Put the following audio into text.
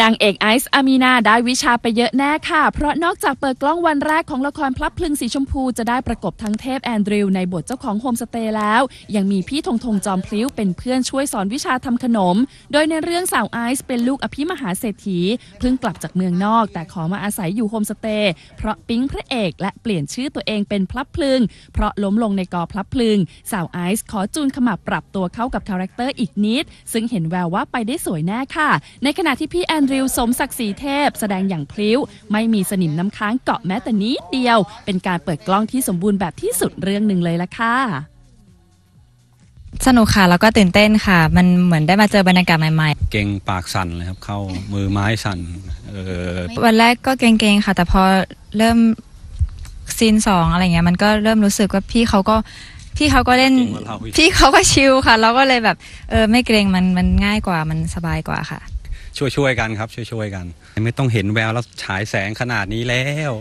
นางเอกไอซ์อามีนาได้วิชาไปเยอะแน่ค่ะ เพราะนอกจากเปิดกล้องวันแรกของละครพลับพลึงสีชมพูจะได้ประกบทั้งเทพแอนดริวในบทเจ้าของโฮมสเตย์แล้ว ยังมีพี่ธงธงจอมพลิ้วเป็นเพื่อนช่วยสอนวิชาทำขนม โดยในเรื่องสาวไอซ์เป็นลูกอภิมหาเศรษฐี เพิ่งกลับจากเมืองนอก แต่ขอมาอาศัยอยู่โฮมสเตย์เพราะปิ๊งพระเอกและเปลี่ยนชื่อตัวเองเป็นพลับพลึง เพราะล้มลงในกอพลับพลึงสาวไอซ์ขอจูนขมับปรับตัวเข้ากับคาแรคเตอร์อีกนิด ซึ่งเห็นแววว่าไปได้สวยแน่ค่ะ ในขณะที่พี่แอนริวสมศักดิ์ศรีเทพ แสดงอย่างพลิ้ว ไม่มีสนิมน้ำค้างเกาะแม้แต่นิดเดียว เป็นการเปิดกล้องที่สมบูรณ์แบบที่สุดเรื่องหนึ่งเลยละค่ะสนุกค่ะแล้วก็ตื่นเต้นค่ะ มันเหมือนได้มาเจอบรรยากาศใหม่เก่งปากสั่นเลยครับ เข้ามือไม้สั่นเออๆวันแรกก็เกรงๆค่ะ แต่พอเริ่มซีนสองอะไรเงี้ยมันก็เริ่มรู้สึกว่าพี่เขาก็พี่เขาก็เล่นเก่งกว่าเราอีกพี่เขาก็ชิลค่ะ เราก็เลยแบบเออไม่เกรงมันมันง่ายกว่ามันสบายกว่าค่ะ ช่วยช่วยๆกันครับช่วยช่วยๆกัน ไม่ต้องเห็นแววแล้วฉายแสงขนาดนี้แล้ว